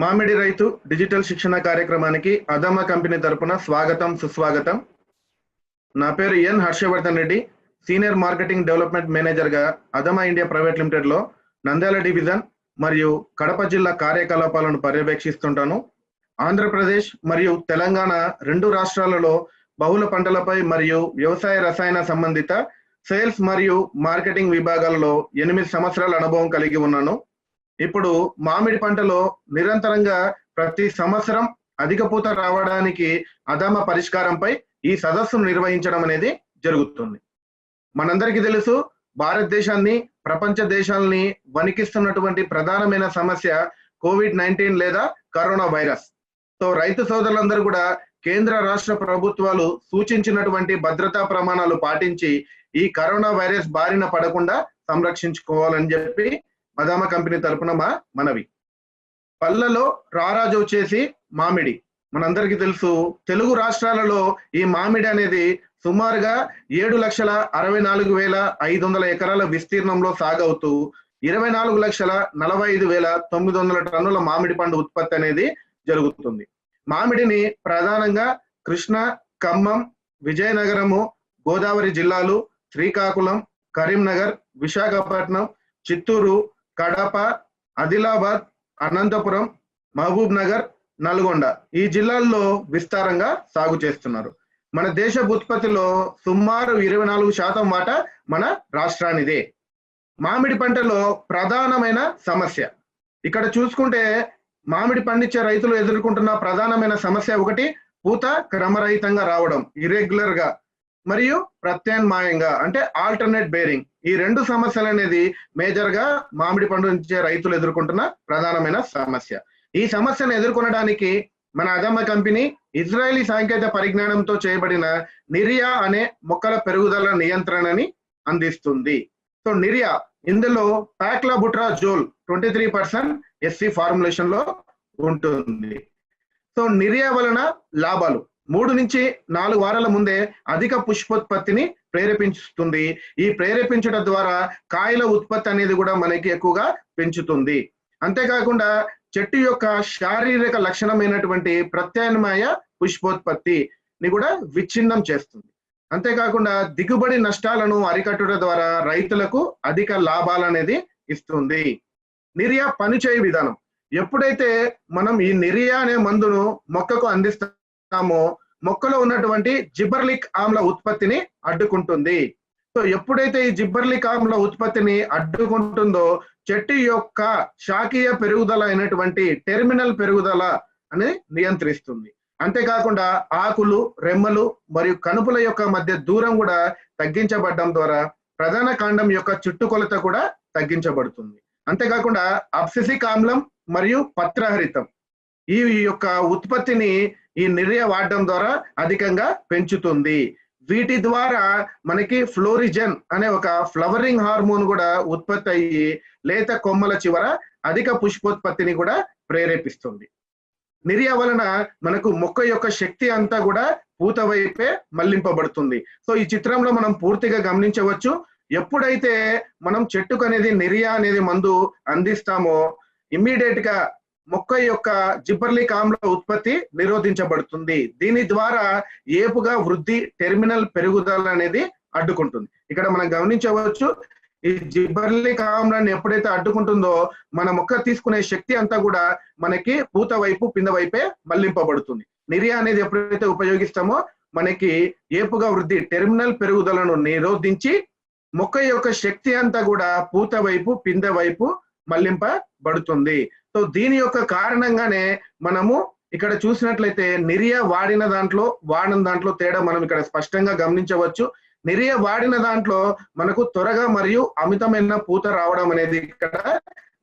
మామిడి రైతు డిజిటల్ శిక్షణ కార్యక్రమానికి అదమ కంపెనీ తరపున స్వాగతం సుస్వాగతం. నా పేరు N Harshavardhan Reddy senior marketing development మేనేజర్గా అదమ ఇండియా ప్రైవేట్ లిమిటెడ్లో నంద్యాల డివిజన్ మరియు కడప జిల్లా కార్యకలాపాలను పర్యవేక్షిస్తుంటాను. ఆంధ్రప్రదేశ్ మరియు తెలంగాణ రెండు రాష్ట్రాలలో బహుళ పంటలపై మరియు వ్యవసాయ రసాయన సంబంధిత సేల్స్ మరియు మార్కెటింగ్ విభాగాలలో ఎనిమిది సంవత్సరాల అనుభవం కలిగి ఉన్నాను. ఇప్పుడు మామిడి పంటలో నిరంతరంగా ప్రతి సంవత్సరం అధిక పూత రావడానికి అదమ పరిష్కారంపై ఈ సదస్సును నిర్వహించడం అనేది జరుగుతుంది. మనందరికీ తెలుసు భారతదేశాన్ని ప్రపంచ దేశాలని వణికిస్తున్నటువంటి ప్రధానమైన సమస్య కోవిడ్ నైన్టీన్ లేదా కరోనా వైరస్. సో రైతు సోదరులందరూ కూడా కేంద్ర రాష్ట్ర ప్రభుత్వాలు సూచించినటువంటి భద్రతా ప్రమాణాలు పాటించి ఈ కరోనా వైరస్ బారిన పడకుండా సంరక్షించుకోవాలని చెప్పి మదామ కంపెనీ తరపున మా మనవి. పళ్ళలో రారాజు వచ్చేసి మామిడి. మనందరికీ తెలుసు తెలుగు రాష్ట్రాలలో ఈ మామిడి అనేది సుమారుగా ఏడు లక్షల అరవై నాలుగు వేల ఐదు వందల ఎకరాల విస్తీర్ణంలో సాగవుతూ ఇరవై నాలుగు లక్షల నలభై ఐదు వేల తొమ్మిది వందల టన్నుల మామిడి పండు ఉత్పత్తి అనేది జరుగుతుంది. మామిడిని ప్రధానంగా కృష్ణ ఖమ్మం విజయనగరము గోదావరి జిల్లాలు శ్రీకాకుళం కరీంనగర్ విశాఖపట్నం చిత్తూరు కడప ఆదిలాబాద్ అనంతపురం మహబూబ్ నగర్ నల్గొండ ఈ జిల్లాల్లో విస్తారంగా సాగు చేస్తున్నారు. మన దేశ ఉత్పత్తిలో సుమారు ఇరవై నాలుగు శాతం వాట మన రాష్ట్రానిదే. మామిడి పంటలో ప్రధానమైన సమస్య. ఇక్కడ చూసుకుంటే మామిడి పండించే రైతులు ఎదుర్కొంటున్న ప్రధానమైన సమస్య ఒకటి పూత క్రమరహితంగా రావడం ఇరెగ్యులర్గా మరియు ప్రత్యామ్నాయంగా అంటే ఆల్టర్నేట్ బేరింగ్ ఈ రెండు సమస్యలు అనేది మేజర్గా మామిడి పండించే రైతులు ఎదుర్కొంటున్న ప్రధానమైన సమస్య. ఈ సమస్యను ఎదుర్కొనడానికి మన అదమ్మ కంపెనీ ఇజ్రాయలీ సాంకేతిక పరిజ్ఞానంతో చేయబడిన నిరియా అనే మొక్కల పెరుగుదల నియంత్రణని అందిస్తుంది. సో నిరియా ఇందులో ప్యాక్లా బుట్రా జోల్ ట్వంటీ త్రీ పర్సెంట్ ఎస్సీ ఫార్ములేషన్లో ఉంటుంది. సో నిరియా వలన లాభాలు. మూడు నుంచి నాలుగు వారాల ముందే అధిక పుష్పోత్పత్తిని ప్రేరేపించుతుంది ఈ ప్రేరేపించడం ద్వారా కాయల ఉత్పత్తి అనేది కూడా మనకి ఎక్కువగా పెంచుతుంది. అంతేకాకుండా చెట్టు యొక్క శారీరక లక్షణమైనటువంటి ప్రత్యామ్నాయ పుష్పోత్పత్తిని కూడా విచ్ఛిన్నం చేస్తుంది. అంతేకాకుండా దిగుబడి నష్టాలను అరికట్టడం ద్వారా రైతులకు అధిక లాభాలు అనేది ఇస్తుంది. నిర్యా పనిచేయ విధానం. ఎప్పుడైతే మనం ఈ నిర్యా అనే మందును మొక్కకు అందిస్తామో మొక్కలో ఉన్నటువంటి జిబర్లిక్ ఆమ్ల ఉత్పత్తిని అడ్డుకుంటుంది. సో ఎప్పుడైతే ఈ జిబ్బర్లిక్ ఆమ్ల ఉత్పత్తిని అడ్డుకుంటుందో చెట్టు యొక్క శాఖీయ పెరుగుదల అయినటువంటి టెర్మినల్ పెరుగుదల అని నియంత్రిస్తుంది. అంతేకాకుండా ఆకులు రెమ్మలు మరియు కనుపుల యొక్క మధ్య దూరం కూడా తగ్గించబడడం ద్వారా ప్రధాన కాండం యొక్క చుట్టుకొలత కూడా తగ్గించబడుతుంది. అంతేకాకుండా అప్సిసిక్ ఆమ్లం మరియు పత్రహరితం. ఈ యొక్క ఉత్పత్తిని ఈ నిర్య వాడడం ద్వారా అధికంగా పెంచుతుంది. వీటి ద్వారా మనకి ఫ్లోరిజన్ అనే ఒక ఫ్లవరింగ్ హార్మోన్ కూడా ఉత్పత్తి అయ్యి లేత కొమ్మల చివర అధిక పుష్పోత్పత్తిని కూడా ప్రేరేపిస్తుంది. నిర్య వలన మనకు మొక్క యొక్క శక్తి అంతా కూడా పూత వైపే మళ్ళింపబడుతుంది. సో ఈ చిత్రంలో మనం పూర్తిగా గమనించవచ్చు. ఎప్పుడైతే మనం చెట్టుకు అనేది నిర్య అనేది మందు అందిస్తామో ఇమ్మీడియట్గా మొక్క యొక్క జిబర్లిక్ ఆమ్ల ఉత్పత్తి నిరోధించబడుతుంది. దీని ద్వారా ఏపుగా వృద్ధి టెర్మినల్ పెరుగుదల అనేది అడ్డుకుంటుంది. ఇక్కడ మనం గమనించవచ్చు ఈ జిబర్లిక్ ఆమ్లాన్ని ఎప్పుడైతే అడ్డుకుంటుందో మన మొక్క తీసుకునే శక్తి అంతా కూడా మనకి పూత వైపు పింద వైపే మళ్ళింపబడుతుంది నిర్యా అనేది ఎప్పుడైతే ఉపయోగిస్తామో మనకి ఏపుగా వృద్ధి టెర్మినల్ పెరుగుదలను నిరోధించి మొక్క యొక్క శక్తి అంతా కూడా పూత వైపు పిందె వైపు మళ్ళింపబడుతుంది సో దీని యొక్క కారణంగానే మనము ఇక్కడ చూసినట్లయితే నిర్య వాడిన దాంట్లో వాడిన దాంట్లో తేడా మనం ఇక్కడ స్పష్టంగా గమనించవచ్చు. నిర్య వాడిన దాంట్లో మనకు త్వరగా మరియు అమితమైన పూత రావడం అనేది ఇక్కడ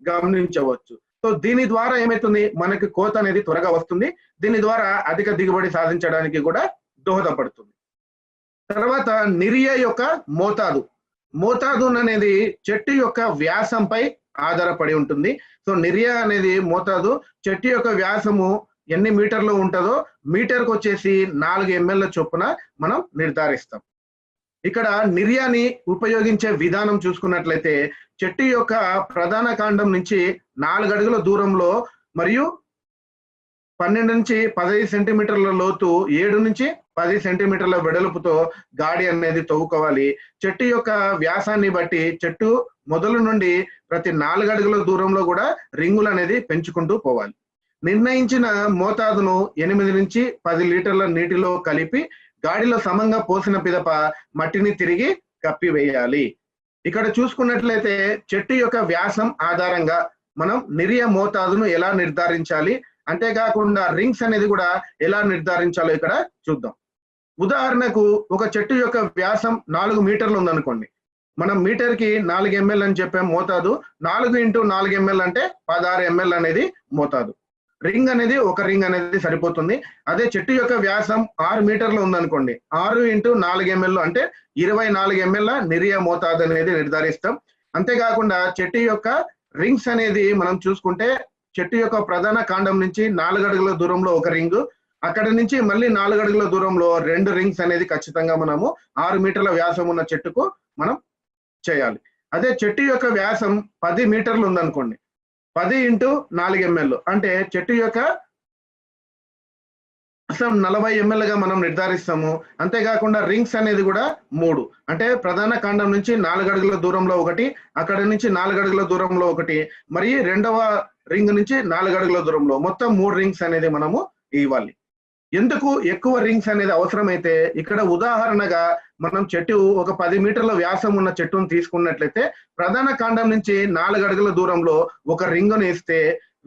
గమనించవచ్చు. సో దీని ద్వారా ఏమైతుంది? మనకి కోత అనేది త్వరగా వస్తుంది. దీని ద్వారా అధిక దిగుబడి సాధించడానికి కూడా దోహదపడుతుంది. తర్వాత నిర్య యొక్క మోతాదు. మోతాదు అనేది చెట్టు యొక్క వ్యాసంపై ఆధారపడి ఉంటుంది. సో నిర్య అనేది మోతాదు. చెట్టు యొక్క వ్యాసము ఎన్ని మీటర్లు ఉంటుందో మీటర్కి వచ్చేసి నాలుగు ఎంఎల్ల చొప్పున మనం నిర్ధారిస్తాం. ఇక్కడ నిర్యాని ఉపయోగించే విధానం చూసుకున్నట్లయితే చెట్టు యొక్క ప్రధాన కాండం నుంచి నాలుగు అడుగుల దూరంలో మరియు పన్నెండు నుంచి పదహైదు సెంటీమీటర్ల లోతు ఏడు నుంచి పది సెంటీమీటర్ల వెడల్పుతో గాడి అనేది తవ్వుకోవాలి. చెట్టు యొక్క వ్యాసాన్ని బట్టి చెట్టు మొదలు నుండి ప్రతి నాలుగు అడుగుల దూరంలో కూడా రింగులు అనేది పెంచుకుంటూ పోవాలి. నిర్ణయించిన మోతాదును ఎనిమిది నుంచి పది లీటర్ల నీటిలో కలిపి గాడిలో సమంగా పోసిన పిదప మట్టిని తిరిగి కప్పివేయాలి ఇక్కడ చూసుకున్నట్లయితే చెట్టు యొక్క వ్యాసం ఆధారంగా మనం నిర్య మోతాదును ఎలా నిర్ధారించాలి? అంతేకాకుండా రింగ్స్ అనేది కూడా ఎలా నిర్ధారించాలో ఇక్కడ చూద్దాం. ఉదాహరణకు ఒక చెట్టు యొక్క వ్యాసం నాలుగు మీటర్లు ఉందనుకోండి. మనం మీటర్కి నాలుగు ఎంఎల్ అని చెప్పే మోతాదు. నాలుగు ఇంటూ నాలుగు ఎంఎల్ అంటే పదహారు ఎంఎల్ అనేది మోతాదు. రింగ్ అనేది ఒక రింగ్ అనేది సరిపోతుంది. అదే చెట్టు యొక్క వ్యాసం ఆరు మీటర్లు ఉందనుకోండి. ఆరు ఇంటూ నాలుగు ఎంఎల్ అంటే ఇరవై నాలుగు ఎంఎల్ నిర్య మోతాదు అనేది నిర్ధారిస్తాం. అంతేకాకుండా చెట్టు యొక్క రింగ్స్ అనేది మనం చూసుకుంటే చెట్టు యొక్క ప్రధాన కాండం నుంచి నాలుగు అడుగుల దూరంలో ఒక రింగ్ అక్కడ నుంచి మళ్ళీ నాలుగు అడుగుల దూరంలో రెండు రింగ్స్ అనేది ఖచ్చితంగా మనము ఆరు మీటర్ల వ్యాసం ఉన్న చెట్టుకు మనం చేయాలి. అదే చెట్టు యొక్క వ్యాసం పది మీటర్లు ఉందనుకోండి. పది ఇంటూ నాలుగు ఎంఎల్ అంటే చెట్టు యొక్క వ్యాసం నలభై ఎంఎల్గా మనం నిర్ధారిస్తాము. అంతేకాకుండా రింగ్స్ అనేది కూడా మూడు. అంటే ప్రధాన కాండం నుంచి నాలుగు అడుగుల దూరంలో ఒకటి అక్కడ నుంచి నాలుగు అడుగుల దూరంలో ఒకటి మరి రెండవ రింగ్ నుంచి నాలుగు అడుగుల దూరంలో. మొత్తం మూడు రింగ్స్ అనేది మనము ఇవ్వాలి. ఎందుకు ఎక్కువ రింగ్స్ అనేది అవసరమైతే ఇక్కడ ఉదాహరణగా మనం చెట్టు ఒక పది మీటర్ల వ్యాసం ఉన్న చెట్టును తీసుకున్నట్లయితే ప్రధాన కాండం నుంచి నాలుగు అడుగుల దూరంలో ఒక రింగును ఇస్తే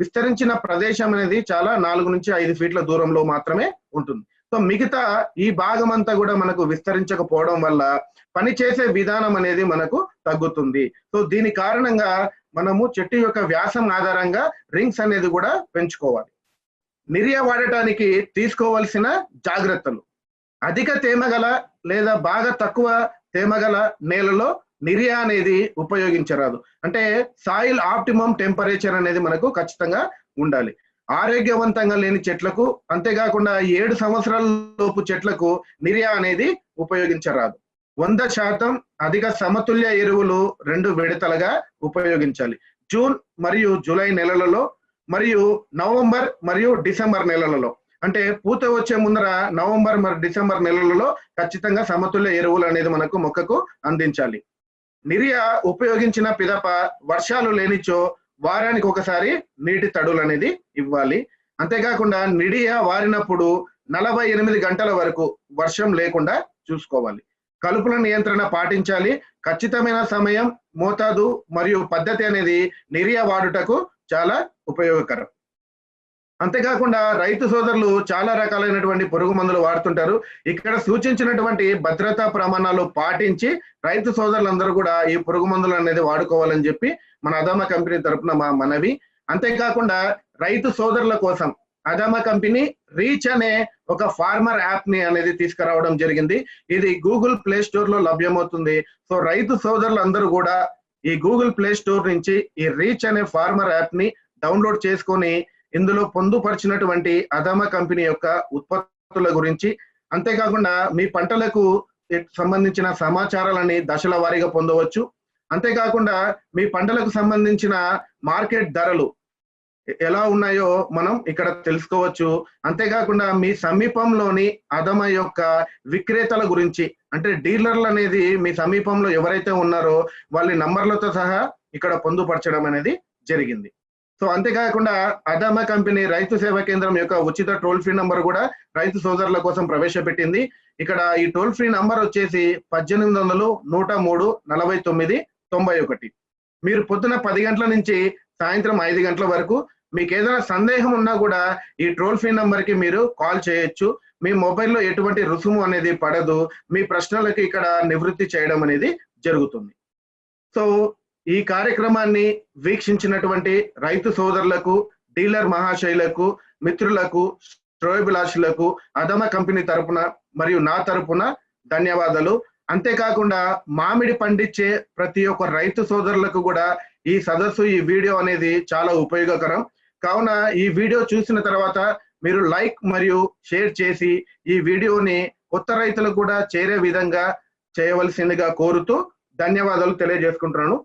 విస్తరించిన ప్రదేశం అనేది చాలా నాలుగు నుంచి ఐదు ఫీట్ల దూరంలో మాత్రమే ఉంటుంది. సో మిగతా ఈ భాగం అంతా కూడా మనకు విస్తరించకపోవడం వల్ల పని చేసే విధానం అనేది మనకు తగ్గుతుంది. సో దీని కారణంగా మనము చెట్టు యొక్క వ్యాసం ఆధారంగా రింగ్స్ అనేది కూడా పెంచుకోవాలి. నిర్య వాడటానికి తీసుకోవలసిన జాగ్రత్తలు. అధిక తేమ గల లేదా బాగా తక్కువ తేమ గల నేలలో నిర్య అనేది ఉపయోగించరాదు. అంటే సాయిల్ ఆప్టిమం టెంపరేచర్ అనేది మనకు ఖచ్చితంగా ఉండాలి. ఆరోగ్యవంతంగా లేని చెట్లకు అంతేకాకుండా ఏడు సంవత్సరాల లోపు చెట్లకు నిర్య అనేది ఉపయోగించరాదు. వంద శాతం అధిక సమతుల్య ఎరువులు రెండు విడతలుగా ఉపయోగించాలి. జూన్ మరియు జూలై నెలలలో మరియు నవంబర్ మరియు డిసెంబర్ నెలలలో. అంటే పూత వచ్చే ముందర నవంబర్ మరియు డిసెంబర్ నెలలలో ఖచ్చితంగా సమతుల్య ఎరువులు అనేది మనకు మొక్కకు అందించాలి. నిర్య ఉపయోగించిన పిదప వర్షాలు లేనిచో వారానికి ఒకసారి నీటి తడులు అనేది ఇవ్వాలి. అంతేకాకుండా నిడియ వారినప్పుడు నలభై ఎనిమిది గంటల వరకు వర్షం లేకుండా చూసుకోవాలి. కలుపుల నియంత్రణ పాటించాలి. ఖచ్చితమైన సమయం మోతాదు మరియు పద్ధతి అనేది నిర్య వాడుటకు చాలా ఉపయోగకరం. అంతేకాకుండా రైతు సోదరులు చాలా రకాలైనటువంటి పురుగు మందులు వాడుతుంటారు. ఇక్కడ సూచించినటువంటి భద్రతా ప్రమాణాలు పాటించి రైతు సోదరులందరూ కూడా ఈ పురుగు మందులు అనేది వాడుకోవాలని చెప్పి మన అదామ కంపెనీ తరపున మా మనవి. అంతేకాకుండా రైతు సోదరుల కోసం అదామ కంపెనీ రీచ్ అనే ఒక ఫార్మర్ యాప్ని అనేది తీసుకురావడం జరిగింది. ఇది గూగుల్ ప్లే స్టోర్లో లభ్యమవుతుంది. సో రైతు సోదరులందరూ కూడా ఈ గూగుల్ ప్లే స్టోర్ నుంచి ఈ రీచ్ అనే ఫార్మర్ యాప్ని డౌన్లోడ్ చేసుకొని ఇందులో పొందుపరిచినటువంటి అదామా కంపెనీ యొక్క ఉత్పత్తుల గురించి అంతేకాకుండా మీ పంటలకు సంబంధించిన సమాచారాలని దశల వారీగా పొందవచ్చు. అంతేకాకుండా మీ పంటలకు సంబంధించిన మార్కెట్ ధరలు ఎలా ఉన్నాయో మనం ఇక్కడ తెలుసుకోవచ్చు. అంతేకాకుండా మీ సమీపంలోని అదమ యొక్క విక్రేతల గురించి అంటే డీలర్లు అనేది మీ సమీపంలో ఎవరైతే ఉన్నారో వాళ్ళ నంబర్లతో సహా ఇక్కడ పొందుపరచడం అనేది జరిగింది. సో అంతేకాకుండా అదమ కంపెనీ రైతు సేవా కేంద్రం యొక్క ఉచిత టోల్ ఫ్రీ నంబర్ కూడా రైతు సోదరుల కోసం ప్రవేశపెట్టింది. ఇక్కడ ఈ టోల్ ఫ్రీ నంబర్ వచ్చేసి పద్దెనిమిది వందలు నూట మూడు నలభై తొమ్మిది తొంభై ఒకటి. మీరు పొద్దున పది గంటల నుంచి సాయంత్రం ఐదు గంటల వరకు మీకు ఏదైనా సందేహం ఉన్నా కూడా ఈ టోల్ ఫ్రీ నంబర్కి మీరు కాల్ చేయొచ్చు. మీ మొబైల్లో ఎటువంటి రుసుము అనేది పడదు. మీ ప్రశ్నలకు ఇక్కడ నివృత్తి చేయడం అనేది జరుగుతుంది. సో ఈ కార్యక్రమాన్ని వీక్షించినటువంటి రైతు సోదరులకు డీలర్ మహాశైలకు మిత్రులకు శ్రోయభిలాషులకు అదమ కంపెనీ తరపున మరియు నా తరపున ధన్యవాదాలు. అంతేకాకుండా మామిడి పండించే ప్రతి ఒక్క రైతు సోదరులకు కూడా ఈ సదస్సు ఈ వీడియో అనేది చాలా ఉపయోగకరం. కావున ఈ వీడియో చూసిన తర్వాత మీరు లైక్ మరియు షేర్ చేసి ఈ వీడియోని కొత్త రైతులకు కూడా చేరే విధంగా చేయవలసిందిగా కోరుతూ ధన్యవాదాలు తెలియజేసుకుంటున్నాను.